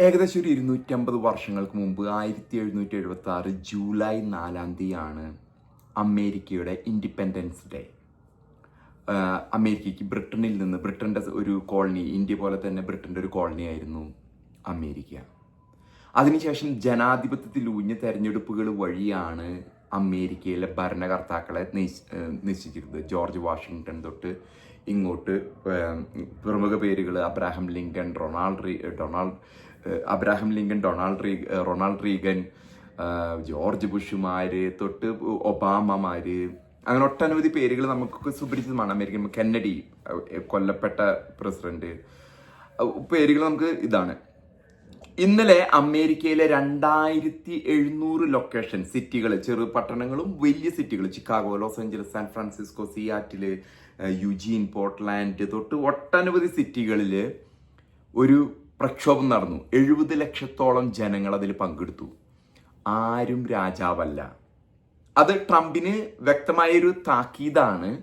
ഏകദേശം ഒരു ഇരുന്നൂറ്റമ്പത് വർഷങ്ങൾക്ക് മുമ്പ് ആയിരത്തി എഴുന്നൂറ്റി എഴുപത്തി ആറ് ജൂലൈ നാലാം തീയതിയാണ് അമേരിക്കയുടെ ഇൻഡിപെൻഡൻസ് ഡേ അമേരിക്കയ്ക്ക് ബ്രിട്ടനിൽ നിന്ന് ബ്രിട്ടന്റെ ഒരു കോളനി ഇന്ത്യ പോലെ തന്നെ ബ്രിട്ടന്റെ ഒരു കോളനി ആയിരുന്നു അമേരിക്ക. അതിനുശേഷം ജനാധിപത്യത്തിൽ ഊഞ്ഞ തെരഞ്ഞെടുപ്പുകൾ വഴിയാണ് അമേരിക്കയിലെ ഭരണകർത്താക്കളെ നിശ്ച- നിശ്ചയിച്ചിരുന്നത്. ജോർജ് വാഷിങ്ടൺ തൊട്ട് ഇങ്ങോട്ട് പ്രമുഖ പേരുകൾ Abraham Lincoln Ronald Donald Abraham Lincoln Donald re Ronald Reagan George ബുഷുമാര് തൊട്ട് ഒബാമമാര് അങ്ങനെ ഒട്ടനവധി പേരുകൾ നമുക്ക് സുപരിചിതമാണ്. അമേരിക്കൻ കെന്നഡി കൊല്ലപ്പെട്ട പ്രസിഡന്റ്. പേരുകൾ നമുക്ക് ഇതാണ്. ഇന്നലെ അമേരിക്കയിലെ രണ്ടായിരത്തി എഴുന്നൂറ് ലൊക്കേഷൻ സിറ്റികൾ ചെറു പട്ടണങ്ങളും വലിയ സിറ്റികൾ Chicago Los Angeles San Francisco Seattle eh Eugene Portland തൊട്ട് ഒട്ടനവധി സിറ്റികളിൽ ഒരു പ്രക്ഷോഭം നടന്നു. എഴുപത് ലക്ഷത്തോളം ജനങ്ങൾ അതിൽ പങ്കെടുത്തു. ആരും രാജാവല്ല. അത് ട്രംപിന് വ്യക്തമായൊരു താക്കീതാണ്.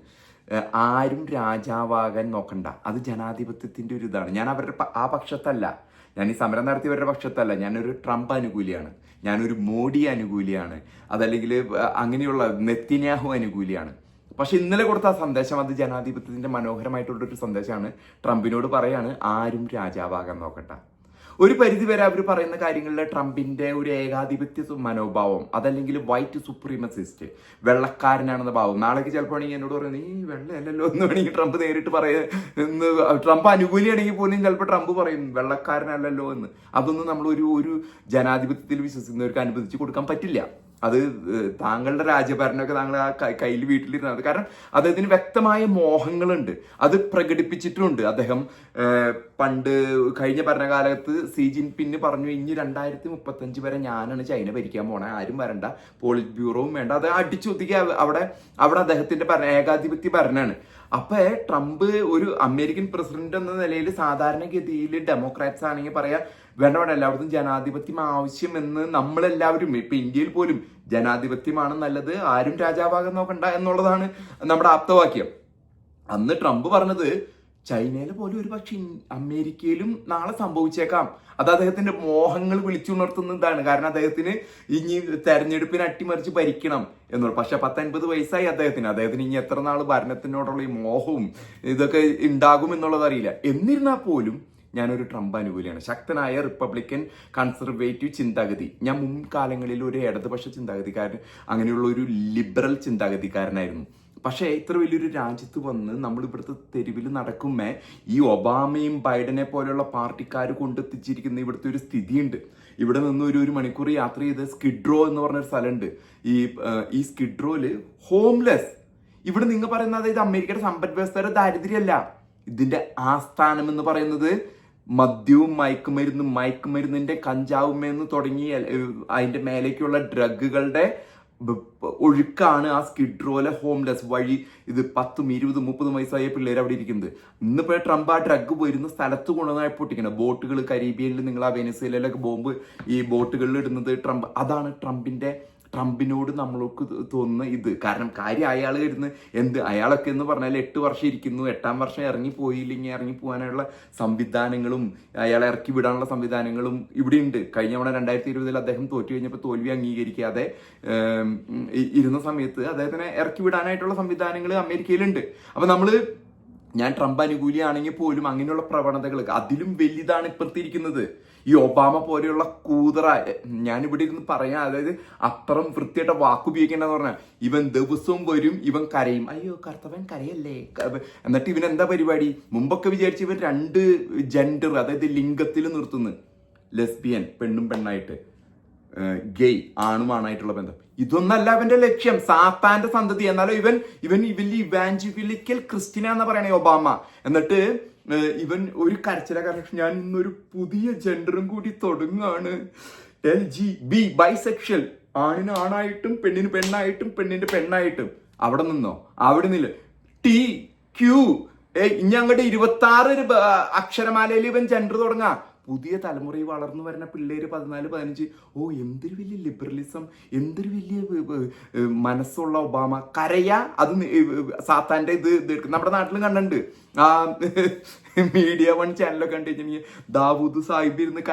ആരും രാജാവാകാൻ നോക്കണ്ട. അത് ജനാധിപത്യത്തിന്റെ ഒരു ഇതാണ്. ഞാൻ അവരുടെ ആ പക്ഷത്തല്ല. ഞാൻ ഈ സമരം നടത്തിയവരുടെ പക്ഷത്തല്ല. ഞാനൊരു ട്രംപ് അനുകൂലിയാണ്. ഞാനൊരു മോഡി അനുകൂലിയാണ്. അതല്ലെങ്കിൽ അങ്ങനെയുള്ള നെത്തിന്യാഹു അനുകൂലിയാണ്. പക്ഷെ ഇന്നലെ കൊടുത്ത ആ സന്ദേശം അത് ജനാധിപത്യത്തിന്റെ മനോഹരമായിട്ടുള്ള ഒരു സന്ദേശമാണ്. ട്രംപിനോട് പറയാണ് ആരും രാജാവാകാൻ നോക്കണ്ട. ഒരു പരിധി വരെ അവർ പറയുന്ന കാര്യങ്ങളിൽ ട്രംപിന്റെ ഒരു ഏകാധിപത്യ മനോഭാവം അതല്ലെങ്കിൽ വൈറ്റ് സുപ്രീമസിസ്റ്റ് വെള്ളക്കാരനാണെന്ന ഭാവം. നാളേക്ക് ചിലപ്പോൾ ആണെങ്കിൽ എന്നോട് പറയുന്നത് ഈ വെള്ളയല്ലല്ലോ എന്ന് വേണമെങ്കിൽ ട്രംപ് നേരിട്ട് പറയുന്ന ട്രംപ് അനുകൂലിയാണെങ്കിൽ പോലും ചിലപ്പോൾ ട്രംപ് പറയും വെള്ളക്കാരനല്ലല്ലോ എന്ന്. അതൊന്നും നമ്മൾ ഒരു ഒരു ജനാധിപത്യത്തിൽ വിശ്വസിക്കുന്നവർക്ക് അനുവദിച്ച് കൊടുക്കാൻ പറ്റില്ല. അത് താങ്കളുടെ രാജ്യഭരണമൊക്കെ താങ്കൾ ആ കയ്യിൽ വീട്ടിലിരുന്നത് കാരണം അദ്ദേഹത്തിന് വ്യക്തമായ മോഹങ്ങളുണ്ട്. അത് പ്രകടിപ്പിച്ചിട്ടുമുണ്ട് അദ്ദേഹം പണ്ട് കഴിഞ്ഞ ഭരണകാലത്ത് സി ജിൻപിന് പറഞ്ഞു ഇനി രണ്ടായിരത്തി മുപ്പത്തഞ്ച് വരെ ഞാനാണ് ചൈന ഭരിക്കാൻ പോണേ. ആരും വരണ്ട. പോളിറ്റ് ബ്യൂറോവും വേണ്ട. അത് അടിച്ചൊതുക്കി അവിടെ അവിടെ അദ്ദേഹത്തിന്റെ ഭരണ ഏകാധിപത്യ ഭരണമാണ് അപ്പൊ ട്രംപ് ഒരു അമേരിക്കൻ പ്രസിഡന്റ് എന്ന നിലയിൽ സാധാരണഗതിയിൽ ഡെമോക്രാറ്റ്സ് ആണെങ്കിൽ പറയാ വേണ്ട വേണ്ട എല്ലായിടത്തും ജനാധിപത്യം ആവശ്യമെന്ന് നമ്മളെല്ലാവരും ഇപ്പൊ ഇന്ത്യയിൽ പോലും ജനാധിപത്യമാണ് നല്ലത് ആരും രാജാവാകാൻ നോക്കണ്ട എന്നുള്ളതാണ് നമ്മുടെ ആപ്തവാക്യം. അന്ന് ട്രംപ് പറഞ്ഞത് ചൈനയിലെ പോലും ഒരു പക്ഷെ അമേരിക്കയിലും നാളെ സംഭവിച്ചേക്കാം. അത് അദ്ദേഹത്തിന്റെ മോഹങ്ങൾ വിളിച്ചുണർത്തുന്നതാണ്. കാരണം അദ്ദേഹത്തിന് ഇനി തെരഞ്ഞെടുപ്പിന് അട്ടിമറിച്ച് ഭരിക്കണം എന്നുള്ളത് പക്ഷെ പത്തൊൻപത് വയസ്സായി അദ്ദേഹത്തിന്. അദ്ദേഹത്തിന് ഇനി എത്ര നാൾ ഭരണത്തിനോടുള്ള ഈ മോഹവും ഇതൊക്കെ ഉണ്ടാകും എന്നുള്ളത് അറിയില്ല. എന്നിരുന്നാൽ പോലും ഞാനൊരു ട്രംപ് അനുകൂലിയാണ്. ശക്തനായ റിപ്പബ്ലിക്കൻ കൺസർവേറ്റീവ് ചിന്താഗതി. ഞാൻ മുൻകാലങ്ങളിൽ ഒരു ഇടതുപക്ഷ ചിന്താഗതിക്കാരൻ അങ്ങനെയുള്ള ഒരു ലിബറൽ ചിന്താഗതിക്കാരനായിരുന്നു. പക്ഷേ ഇത്ര വലിയൊരു രാജ്യത്ത് വന്ന് നമ്മൾ ഇവിടുത്തെ തെരുവിൽ നടക്കുമ്പേ ഈ ഒബാമയും ബൈഡനെ പോലെയുള്ള പാർട്ടിക്കാർ കൊണ്ടെത്തിച്ചിരിക്കുന്ന ഇവിടുത്തെ ഒരു സ്ഥിതിയുണ്ട്. ഇവിടെ നിന്ന് ഒരു ഒരു മണിക്കൂർ യാത്ര ചെയ്ത് സ്കിഡ്രോ എന്ന് പറഞ്ഞൊരു സ്ഥലമുണ്ട്. ഈ ഈ സ്കിഡ്രോയിൽ ഹോംലെസ്. ഇവിടെ നിങ്ങൾ പറയുന്നത് അതായത് അമേരിക്കയുടെ സമ്പദ് വ്യവസ്ഥയുടെ ദാരിദ്ര്യമല്ല. ഇതിന്റെ ആസ്ഥാനം എന്ന് പറയുന്നത് മദ്യവും മയക്കുമരുന്നും മയക്കുമരുന്നിന്റെ കഞ്ചാവുമെന്ന് തുടങ്ങി അതിന്റെ മേലേക്കുള്ള ഡ്രഗുകളുടെ ഒഴുക്കാണ് ആ സ്കിഡ്രോലെ ഹോംലെസ് വഴി ഇത് പത്തും ഇരുപതും മുപ്പതും വയസ്സായ പിള്ളേർ അവിടെ ഇരിക്കുന്നത്. ഇന്നിപ്പോ ട്രംപ് ആ ഡ്രഗ് പോയിരുന്ന സ്ഥലത്ത് കൊണ്ടുവന്നായി പൊട്ടിക്കണം. ബോട്ടുകൾ കരീബിയനിൽ നിങ്ങൾ ആ വെനസ്വേലയിലൊക്കെ ബോംബ് ഈ ബോട്ടുകളിൽ ഇടുന്നത് ട്രംപ്. അതാണ് ട്രംപിന്റെ ട്രംപിനോട് നമ്മൾക്ക് തോന്നുന്ന ഇത്. കാരണം കാര്യം അയാൾ ഇരുന്ന് എന്ത്? അയാളൊക്കെ എന്ന് പറഞ്ഞാൽ എട്ട് വർഷം ഇരിക്കുന്നു. എട്ടാം വർഷം ഇറങ്ങി പോയില്ലെങ്കിൽ ഇറങ്ങി പോകാനുള്ള സംവിധാനങ്ങളും അയാളെ ഇറക്കി വിടാനുള്ള സംവിധാനങ്ങളും ഇവിടെ ഉണ്ട് കഴിഞ്ഞ തവണ രണ്ടായിരത്തി ഇരുപതിൽ അദ്ദേഹം തോറ്റു കഴിഞ്ഞപ്പോൾ തോൽവി അംഗീകരിക്കാതെ ഇരുന്ന സമയത്ത് അദ്ദേഹത്തിനെ ഇറക്കി വിടാനായിട്ടുള്ള സംവിധാനങ്ങൾ അമേരിക്കയിലുണ്ട്. അപ്പൊ നമ്മൾ ഞാൻ ട്രംപ് അനുകൂലിയാണെങ്കിൽ പോലും അങ്ങനെയുള്ള പ്രവണതകൾ അതിലും വലുതാണ് ഇപ്പത്തിരിക്കുന്നത് ഈ ഒബാമ പോലെയുള്ള കൂതറ ഇവിടെ ഇരുന്ന് പറയാം. അതായത് അത്രയും വൃത്തിയായിട്ട വാക്ക് ഉപയോഗിക്കേണ്ടെന്ന് പറഞ്ഞാൽ ഇവൻ ദിവസവും വരും ഇവൻ കരയും. അയ്യോ കർത്തവൻ കരയല്ലേ? എന്നിട്ട് ഇവൻ എന്താ പരിപാടി? മുമ്പൊക്കെ വിചാരിച്ച് ഇവൻ രണ്ട് ജെൻഡർ അതായത് ലിംഗത്തിൽ നിർത്തുന്നു. ലെസ്ബിയൻ പെണ്ണും പെണ്ണായിട്ട്. ഗെയ് ആണുമാണായിട്ടുള്ള ബന്ധം. ഇതൊന്നല്ല അവന്റെ ലക്ഷ്യം. സാത്താന്റെ സന്തതി. എന്നാലും ഇവൻ ഇവൻ ഇവൻ ഇവാഞ്ചിഫിലിക്കൽ ക്രിസ്ത്യന എന്ന് പറയണേ ഒബാമ. എന്നിട്ട് ഇവൻ ഒരു കരച്ചില. കാരണം ഞാൻ ഇന്നൊരു പുതിയ ജെൻഡറും കൂടി തുടങ്ങാണ് എൽ ജി ബി ബൈസെക്ഷൽ ആണിന് ആണായിട്ടും പെണ്ണിന് പെണ്ണായിട്ടും പെണ്ണിന്റെ പെണ്ണായിട്ടും. അവിടെ നിന്നോ? അവിടെ നിന്നില്ല? ടി ക്യൂ ഏ ഇനി അങ്ങോട്ട് ഇരുപത്തി ആറ് അക്ഷരമാലയിൽ ഇവൻ ജെൻഡർ തുടങ്ങാ. പുതിയ തലമുറയിൽ വളർന്നു വരുന്ന പിള്ളേര് പതിനാല് പതിനഞ്ച്. ഓ എന്തൊരു വലിയ ലിബറലിസം എന്തൊരു വലിയ മനസ്സുള്ള ഒബാമ. കരയ അത് സാത്താന്റെ ഇത് നമ്മുടെ നാട്ടിലും കണ്ടുണ്ട് ആ മീഡിയ വൺ ചാനലൊക്കെ കണ്ടു കഴിഞ്ഞാൽ ദാവൂദ് സാഹിബ് ഇരുന്ന്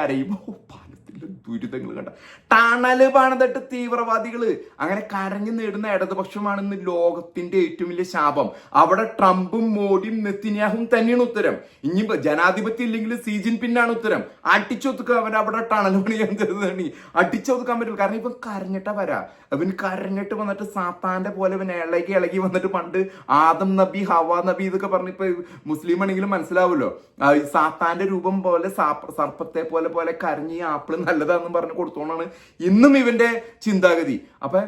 പാലത്തിലെ ദുരിതങ്ങൾ കണ്ട. ടണൽ പണിതിട്ട് തീവ്രവാദികൾ അങ്ങനെ കരഞ്ഞു നേടുന്ന ഇടതുപക്ഷമാണ് ഇന്ന് ലോകത്തിന്റെ ഏറ്റവും വലിയ ശാപം. അവിടെ ട്രംപും മോഡിയും നെത്തിന്യാഹും തന്നെയാണ് ഉത്തരം. ഇനി ജനാധിപത്യം ഇല്ലെങ്കിൽ സി പിന്നാണ് ഉത്തരം. അടിച്ചൊതുക്കുക അവൻ അവിടെ ടണൽ പണിയാൻ തരുന്നതാണ്. അടിച്ചൊതുക്കാൻ പറ്റില്ല. കാരണം ഇപ്പം കരഞ്ഞിട്ടാ വരാ. അവൻ കരഞ്ഞിട്ട് വന്നിട്ട് സാത്താന്റെ പോലെ ഇവൻ ഇളകി ഇളകി വന്നിട്ട് പണ്ട് ആദം നബി ഹവാ നബി ഇതൊക്കെ പറഞ്ഞ് ഇപ്പൊ മുസ്ലിം ആണെങ്കിലും മനസ്സിലാവുമല്ലോ. സാത്താന്റെ രൂപം പോലെ സർപ്പത്തെ പോലെ പോലെ കരഞ്ഞ് ഈ ആപ്പിൾ നല്ലതാണെന്ന് പറഞ്ഞ് കൊടുത്തോണ്ടാണ് ഇന്നും ഇവന്റെ ചിന്താഗതി. അപ്പൊ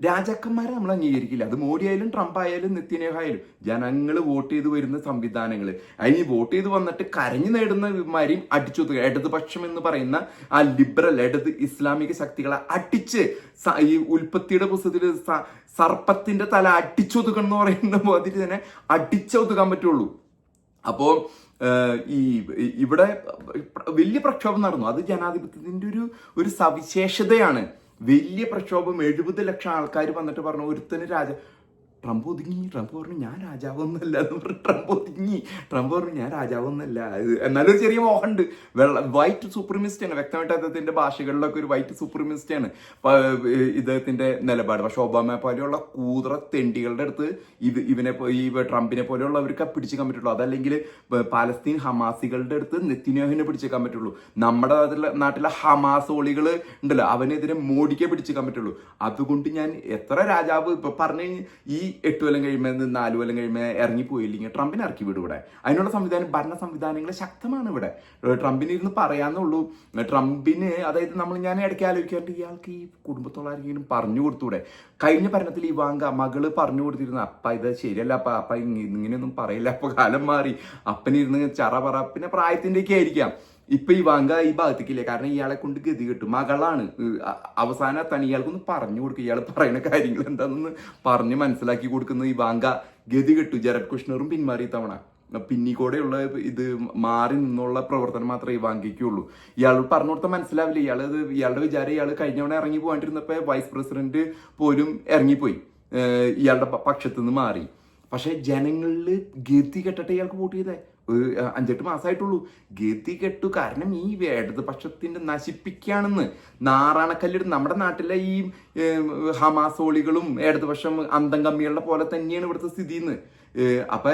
രാജാക്കന്മാരെ നമ്മൾ അംഗീകരിക്കില്ല. അത് മോഡി ആയാലും ട്രംപ് ആയാലും നിത്യനേഹ ആയാലും ജനങ്ങൾ വോട്ട് ചെയ്ത് വരുന്ന സംവിധാനങ്ങൾ. അതിന് വോട്ട് ചെയ്ത് വന്നിട്ട് കരഞ്ഞു നേടുന്ന അടിച്ചു ഇടതുപക്ഷം എന്ന് പറയുന്ന ആ ലിബറൽ ഇടത് ഇസ്ലാമിക ശക്തികളെ അടിച്ച് ഈ ഉൽപ്പത്തിയുടെ പുസ്തകത്തിൽ സർപ്പത്തിന്റെ തല അടിച്ചൊതുക്കണം എന്ന് പറയുന്ന മാതിരി തന്നെ അടിച്ചൊതുക്കാൻ പറ്റുള്ളൂ. അപ്പോ ഏഹ്, ഈ ഈ- ഇവിടെ വലിയ പ്രക്ഷോഭം നടന്നു. അത് ജനാധിപത്യത്തിന്റെ ഒരു ഒരു സവിശേഷതയാണ്. വലിയ പ്രക്ഷോഭം എഴുപത് ലക്ഷം ആൾക്കാർ വന്നിട്ട് പറഞ്ഞു ഒരുത്തന് രാജ ട്രംപ് ഒതുങ്ങി. ട്രംപ് പറഞ്ഞു ഞാൻ രാജാവൊന്നല്ല എന്ന് പറഞ്ഞു ട്രംപ് ഒതുങ്ങി. ട്രംപ് പറഞ്ഞു ഞാൻ രാജാവൊന്നല്ല എന്നാലും ഒരു ചെറിയ മോഹമുണ്ട്. വെള്ള വൈറ്റ് സൂപ്രമിസ്റ്റ് ആണ്. വ്യക്തമായിട്ട് അദ്ദേഹത്തിന്റെ ഭാഷകളിലൊക്കെ ഒരു വൈറ്റ് സൂപ്രമിസ്റ്റ് ആണ്. ഇദ്ദേഹത്തിന്റെ നിലപാട്. പക്ഷെ ഒബാമയെ പോലെയുള്ള കൂതറ തെണ്ടികളുടെ അടുത്ത് ഇത് ഇവനെ ഈ ട്രംപിനെ പോലെയുള്ളവർക്ക് പിടിച്ചേക്കാൻ പറ്റുള്ളൂ. അതല്ലെങ്കിൽ പാലസ്തീൻ ഹമാസികളുടെ അടുത്ത് നെത്തിനോഹിനെ പിടിച്ചേക്കാൻ പറ്റുള്ളൂ. നമ്മുടെ നാട്ടിലെ നാട്ടിലെ ഹമാസോളികൾ ഉണ്ടല്ലോ അവനെതിരെ മോഡിക്കേ പിടിച്ചേക്കാൻ പറ്റുള്ളൂ. അതുകൊണ്ട് ഞാൻ എത്ര രാജാവ് ഇപ്പൊ പറഞ്ഞു ഈ എട്ട് കൊല്ലം കഴിയുമ്പോൾ നിന്ന് നാല് കൊല്ലം കഴിയുമ്പോൾ ഇറങ്ങിപ്പോയില്ലെങ്കിൽ ട്രംപിനെ ഇറക്കി വിടും ഇവിടെ. അതിനുള്ള സംവിധാനം ഭരണ സംവിധാനങ്ങൾ ശക്തമാണ് ഇവിടെ. ട്രംപിന് ഇരുന്ന് പറയാന്നുള്ളൂ. ട്രംപിന് അതായത് നമ്മൾ ഞാൻ ഇടയ്ക്ക് ആലോചിക്കാറുണ്ട് ഇയാൾക്ക് ഈ കുടുംബത്തോളം ആരെങ്കിലും പറഞ്ഞു കൊടുത്തൂടെ? കഴിഞ്ഞ ഭരണത്തിൽ ഈ വാങ്ക മകൾ പറഞ്ഞു കൊടുത്തിരുന്നു അപ്പ ഇത് ശരിയല്ല അപ്പ അപ്പ ഇങ്ങനെയൊന്നും പറയില്ല അപ്പൊ കാലം മാറി. അപ്പനിരുന്ന് ചറ പറ. പിന്നെ പ്രായത്തിന്റെയൊക്കെ ആയിരിക്കാം. ഇപ്പൊ ഈ വാങ്ക ഈ ഭാഗത്തേക്കില്ലേ? കാരണം ഇയാളെ കൊണ്ട് ഗതി കിട്ടും. മകളാണ്. അവസാന തന്നെ ഇയാൾക്കൊന്ന് പറഞ്ഞു കൊടുക്കുക ഇയാൾ പറയുന്ന കാര്യങ്ങൾ എന്താണെന്ന് പറഞ്ഞ് മനസ്സിലാക്കി കൊടുക്കുന്ന. ഈ വാങ്ക ഗതി കിട്ടും. ജരത് കൃഷ്ണറും പിന്മാറി തവണ. പിന്നിക്കൂടെയുള്ള ഇത് മാറി നിന്നുള്ള പ്രവർത്തനം മാത്രമേ ഈ വാങ്ങിക്കുള്ളൂ ഇയാൾ പറഞ്ഞു കൊടുത്താൽ മനസ്സിലാവില്ല. ഇയാൾ ഇയാളുടെ വിചാരം ഇയാൾ കഴിഞ്ഞവണ ഇറങ്ങി പോകാണ്ടിരുന്നപ്പോ വൈസ് പ്രസിഡന്റ് പോലും ഇറങ്ങിപ്പോയി. ഇയാളുടെ പക്ഷത്തുനിന്ന് പക്ഷത്ത് നിന്ന് മാറി. പക്ഷെ ജനങ്ങളിൽ ഗതി കെട്ടിട്ട് ഇയാൾക്ക് വോട്ട് ചെയ്തേ. ഒരു അഞ്ചെട്ട് മാസമായിട്ടുള്ളൂ ഗതി കെട്ടു കാരണം ഈ ഇടത് പക്ഷത്തിന്റെ നശിപ്പിക്കുകയാണെന്ന് നാറാണക്കല്ലിട്. നമ്മുടെ നാട്ടിലെ ഈ ഹമാസോളികളും ഇടതുപക്ഷം അന്തം കമ്മികളുടെ പോലെ തന്നെയാണ് ഇവിടുത്തെ സ്ഥിതി എന്ന് അപ്പൊ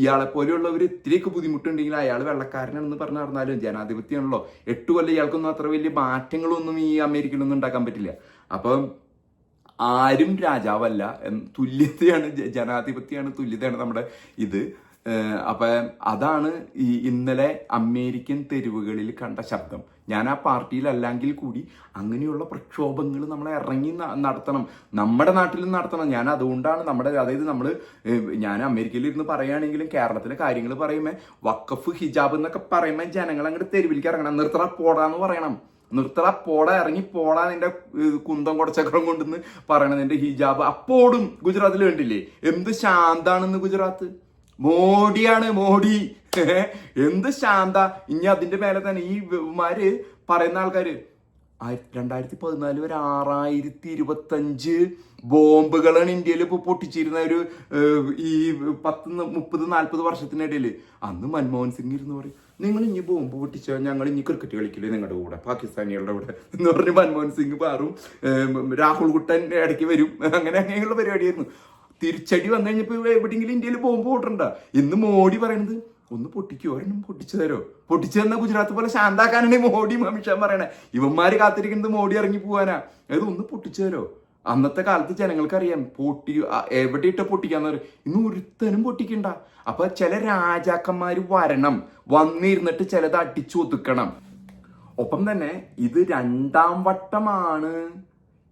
ഇയാളെ പോലെയുള്ളവർ ഇത്തിരിയൊക്കെ ബുദ്ധിമുട്ടുണ്ടെങ്കിൽ അയാൾ വെള്ളക്കാരനാണെന്ന് പറഞ്ഞു നടന്നാലും ജനാധിപത്യമാണല്ലോ. എട്ട് കൊല്ലം ഇയാൾക്കൊന്നും അത്ര വലിയ മാറ്റങ്ങളൊന്നും ഈ അമേരിക്കയിലൊന്നും ഉണ്ടാക്കാൻ പറ്റില്ല. അപ്പം ആരും രാജാവല്ല തുല്യതയാണ് ജനാധിപത്യമാണ് തുല്യതയാണ് നമ്മുടെ ഇത്. അപ്പൊ അതാണ് ഈ ഇന്നലെ അമേരിക്കൻ തെരുവുകളിൽ കണ്ട ശബ്ദം. ഞാൻ ആ പാർട്ടിയിലല്ലെങ്കിൽ കൂടി അങ്ങനെയുള്ള പ്രക്ഷോഭങ്ങൾ നമ്മൾ ഇറങ്ങി നടത്തണം. നമ്മുടെ നാട്ടിലും നടത്തണം. ഞാൻ അതുകൊണ്ടാണ് നമ്മുടെ അതായത് നമ്മൾ ഞാൻ അമേരിക്കയിൽ ഇരുന്ന് പറയുകയാണെങ്കിലും കേരളത്തിലെ കാര്യങ്ങൾ പറയുമ്പോൾ വക്കഫ് ഹിജാബ് എന്നൊക്കെ പറയുമ്പോൾ ജനങ്ങൾ അങ്ങോട്ട് തെരുവിലേക്ക് ഇറങ്ങണം. നിർത്തറ പോടാന്ന് പറയണം. നിർത്തറ പോട ഇറങ്ങി പോടാ നിന്റെ കുന്തം കൊടച്ചക്രം കൊണ്ടെന്ന് പറയണത് നിന്റെ ഹിജാബ്. അപ്പോഴും ഗുജറാത്തിൽ കണ്ടില്ലേ? എന്ത് ശാന്താണെന്ന് ഗുജറാത്ത്? മോഡിയാണ് മോഡി. എന്ത് ശാന്ത? ഇനി അതിന്റെ മേലെ തന്നെ ഈ മാര് പറയുന്ന ആൾക്കാര് രണ്ടായിരത്തി പതിനാല് വരെ ആറായിരത്തി ഇരുപത്തഞ്ച് ബോംബുകളാണ് ഇന്ത്യയിൽ ഇപ്പോൾ പൊട്ടിച്ചിരുന്ന ഒരു ഈ പത്ത് മുപ്പത് നാൽപ്പത് വർഷത്തിനിടയിൽ അന്ന് മൻമോഹൻ സിംഗ് ഇരുന്ന് പറയും നിങ്ങൾ ഇനി ബോംബ് പൊട്ടിച്ചാൽ ഞങ്ങൾ ഇനി ക്രിക്കറ്റ് കളിക്കില്ലേ നിങ്ങളുടെ കൂടെ? പാകിസ്ഥാനികളുടെ കൂടെ. എന്ന് പറഞ്ഞ് മൻമോഹൻ സിംഗ് പാറും രാഹുൽ കുട്ടൻ ഇടയ്ക്ക് വരും. അങ്ങനെ അങ്ങനെയുള്ള പരിപാടിയായിരുന്നു. തിരിച്ചടി വന്നു കഴിഞ്ഞപ്പോൾ എവിടെയെങ്കിലും ഇന്ത്യയിൽ ബോംബ് പൊട്ടണ്ട. ഇന്ന് മോഡി പറയുന്നത് ഒന്ന് പൊട്ടിക്കോ ഒരെണ്ണം പൊട്ടിച്ചു തരോ? പൊട്ടിച്ചു തന്ന ഗുജറാത്ത് പോലെ ശാന്താക്കാനാണ് മോഡിയും അമിത്ഷാ പറയണേ. ഇവന്മാര് കാത്തിരിക്കുന്നത് മോഡി ഇറങ്ങി പോവാനാ. അത് ഒന്ന് പൊട്ടിച്ചു തരോ? അന്നത്തെ കാലത്ത് ജനങ്ങൾക്കറിയാം പൊട്ടി എവിടെ ഇട്ട് പൊട്ടിക്കാന്ന് പറയും. ഇന്ന് ഒരുത്തനും പൊട്ടിക്കണ്ട. അപ്പൊ ചില രാജാക്കന്മാർ വരണം. വന്നിരുന്നിട്ട് ചിലത് അടിച്ചു ഒതുക്കണം. ഒപ്പം തന്നെ ഇത് രണ്ടാം വട്ടമാണ്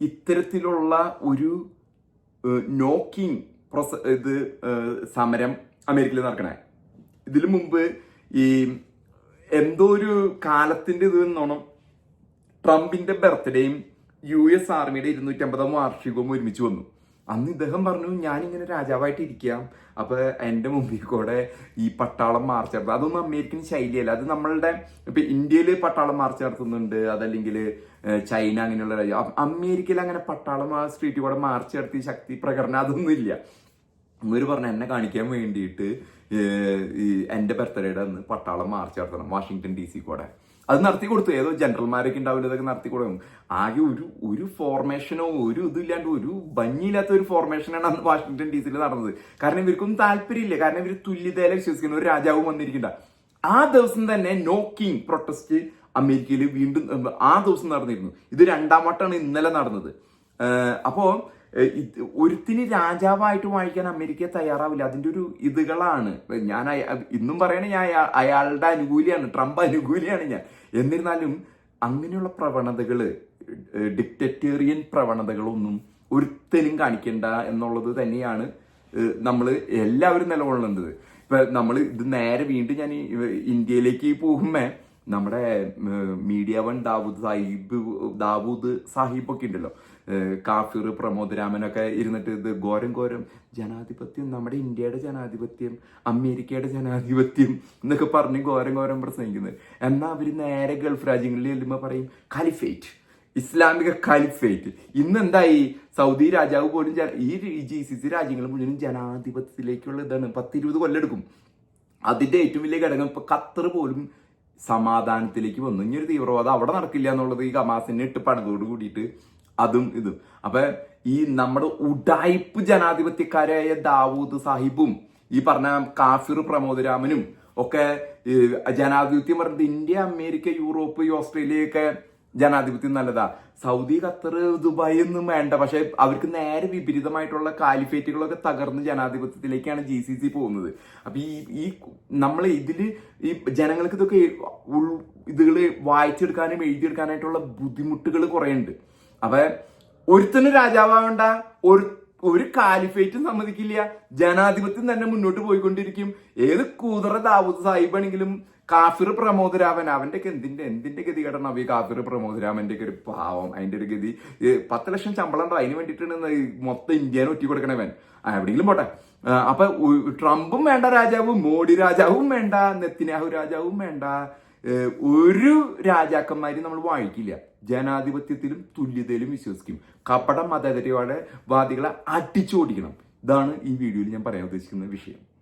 ഇത്തരത്തിലുള്ള ഒരു നോക്കിങ് പ്രൊസ ഇത് സമരം അമേരിക്കയിൽ നടക്കണേ. ഇതിനു മുമ്പ് ഈ എന്തോ ഒരു കാലത്തിന്റെ ഇത് എന്നോണം ട്രംപിന്റെ ബർത്ത്ഡേയും യു എസ് ആർമിയുടെ ഇരുന്നൂറ്റമ്പതാം വാർഷികവും ഒരുമിച്ച് വന്നു. അന്ന് ഇദ്ദേഹം പറഞ്ഞു ഞാനിങ്ങനെ രാജാവായിട്ട് ഇരിക്കാം. അപ്പൊ എന്റെ മുമ്പിൽ കൂടെ ഈ പട്ടാളം മാർച്ച് നടത്തും. അതൊന്നും അമേരിക്കൻ ശൈലിയല്ല. അത് നമ്മളുടെ ഇപ്പൊ ഇന്ത്യയിൽ പട്ടാളം മാർച്ച് നടത്തുന്നുണ്ട്. അതല്ലെങ്കിൽ ചൈന അങ്ങനെയുള്ള രാജ്യം അമേരിക്കയിൽ അങ്ങനെ പട്ടാളം ആ സ്ട്രീറ്റിൽ കൂടെ മാർച്ച് നടത്തി ശക്തി പ്രകടനം അതൊന്നും ഇല്ല. ഇവർ പറഞ്ഞു എന്നെ കാണിക്കാൻ വേണ്ടിയിട്ട് എന്റെ ബർത്ത്ഡേയുടെ അന്ന് പട്ടാളം മാർച്ച് നടത്തണം. വാഷിങ്ടൺ ഡി സി കൂടെ. അത് നടത്തി കൊടുത്തു. ഏതോ ജനറൽമാരൊക്കെ ഉണ്ടാവില്ല ഇതൊക്കെ നടത്തി കൊടുക്കും. ആകെ ഒരു ഒരു ഫോർമേഷനോ ഒരു ഇതില്ലാണ്ട് ഒരു ഭംഗിയില്ലാത്ത ഒരു ഫോർമേഷനാണ് അന്ന് വാഷിങ്ടൺ ഡി സിയിൽ നടന്നത്. കാരണം ഇവർക്കും താല്പര്യമില്ല. കാരണം ഇവർ തുല്യതയിലെ വിശ്വസിക്കുന്ന ഒരു രാജാവും വന്നിരിക്കണ്ട. ആ ദിവസം തന്നെ നോ കിങ് പ്രൊട്ടസ്റ്റ് അമേരിക്കയിൽ വീണ്ടും ആ ദിവസം നടന്നിരുന്നു. ഇത് രണ്ടാം വട്ടമാണ് ഇന്നലെ നടന്നത്. അപ്പോൾ ഒരുത്തിന് രാജാവായിട്ട് വാഴിക്കാൻ അമേരിക്ക തയ്യാറാവില്ല. അതിന്റെ ഒരു ഇതുകളാണ്. ഞാൻ ഇന്നും പറയണേ ഞാൻ അയാളുടെ അനുകൂലിയാണ്. ട്രംപ് അനുകൂലിയാണ് ഞാൻ. എന്നിരുന്നാലും അങ്ങനെയുള്ള പ്രവണതകൾ ഡിക്റ്ററ്റേറിയൻ പ്രവണതകളൊന്നും ഒരുത്തനും കാണിക്കണ്ട എന്നുള്ളത് തന്നെയാണ് നമ്മൾ എല്ലാവരും നിലകൊള്ളേണ്ടത്. ഇപ്പൊ നമ്മൾ ഇത് നേരെ വീണ്ടും ഞാൻ ഇന്ത്യയിലേക്ക് പോകുമ്പോ നമ്മുടെ മീഡിയ വൺ ദാവൂദ് സാഹിബ് ദാവൂദ് സാഹിബ് ഒക്കെ ഉണ്ടല്ലോ. കാഫിർ പ്രമോദ് രാമനൊക്കെ ഇരുന്നിട്ട് ഇത് ഘോരം ഘോരം ജനാധിപത്യം നമ്മുടെ ഇന്ത്യയുടെ ജനാധിപത്യം അമേരിക്കയുടെ ജനാധിപത്യം എന്നൊക്കെ പറഞ്ഞ് ഘോരം ഘോരം പ്രസംഗിക്കുന്നത് എന്നാൽ അവർ നേരെ ഗൾഫ് രാജ്യങ്ങളിൽ ചെല്ലുമ്പോൾ പറയും കാലിഫേറ്റ് ഇസ്ലാമിക കാലിഫേറ്റ് ഇന്ന് എന്തായി സൗദി രാജാവ് പോലും ഈ ജി സി സി രാജ്യങ്ങൾ മുഴുവൻ ജനാധിപത്യത്തിലേക്കുള്ള ഇതാണ്. പത്തിരുപത് കൊല്ലെടുക്കും. അതിന്റെ ഏറ്റവും വലിയ ഘടകം ഇപ്പൊ ഖത്തർ പോലും സമാധാനത്തിലേക്ക് വന്നു. ഇനി ഒരു തീവ്രവാദം അവിടെ നടക്കില്ല എന്നുള്ളത് ഈ ഹമാസിനെ ഇട്ട് പണിതോട് കൂടിയിട്ട് അതും ഇതും. അപ്പൊ ഈ നമ്മുടെ ഉഡായിപ്പ് ജനാധിപത്യക്കാരായ ദാവൂദ് സാഹിബും ഈ പറഞ്ഞ കാഫിർ പ്രമോദരാമനും ഒക്കെ ജനാധിപത്യം പറഞ്ഞത് ഇന്ത്യ അമേരിക്ക യൂറോപ്പ് ഓസ്ട്രേലിയയൊക്കെ ജനാധിപത്യം നല്ലതാ. സൗദി ഖത്തർ ദുബായ് ഒന്നും വേണ്ട. പക്ഷെ അവർക്ക് നേരെ വിപരീതമായിട്ടുള്ള കാലിഫേറ്റുകളൊക്കെ തകർന്ന് ജനാധിപത്യത്തിലേക്കാണ് ജി സി സി പോകുന്നത്. അപ്പൊ ഈ ഈ നമ്മൾ ഇതിൽ ഈ ജനങ്ങൾക്ക് ഇതൊക്കെ ഉൾ ഇതുകൾ വായിച്ചെടുക്കാനും എഴുതിയെടുക്കാനായിട്ടുള്ള ബുദ്ധിമുട്ടുകൾ കുറേ ഉണ്ട് അപ്പൊ ഒരുത്തന് രാജാവാവണ്ട ഒരു ഒരു കാലിഫേറ്റും സമ്മതിക്കില്ല. ജനാധിപത്യം തന്നെ മുന്നോട്ട് പോയിക്കൊണ്ടിരിക്കും. ഏത് കൂതറ ദാവൂദ് സാഹിബാണെങ്കിലും കാഫിർ പ്രമോദരാമൻ അവന്റെ ഒക്കെ എന്തിന്റെ എന്തിന്റെ ഗതി കേട്ടണം? ഈ കാഫിർ പ്രമോദരാമന്റെ ഒക്കെ ഒരു പാവം അതിന്റെ ഒരു ഗതി. പത്ത് ലക്ഷം ശമ്പളം ഉണ്ടോ? അതിന് വേണ്ടിയിട്ടാണ് മൊത്തം ഇന്ത്യനെ ഒറ്റി കൊടുക്കണവൻ എവിടെയെങ്കിലും പോട്ടെ. അപ്പൊ ട്രംപും വേണ്ട രാജാവും മോഡി രാജാവും വേണ്ട നെത്തിനാഹു രാജാവും വേണ്ട. ഒരു രാജാക്കന്മാരും നമ്മൾ വായിക്കില്ല. ജനാധിപത്യത്തിലും തുല്യതയിലും വിശ്വസിക്കും. കപട വാദികളെ അടിച്ചോടിക്കണം. ഇതാണ് ഈ വീഡിയോയിൽ ഞാൻ പറയാൻ ഉദ്ദേശിക്കുന്ന വിഷയം.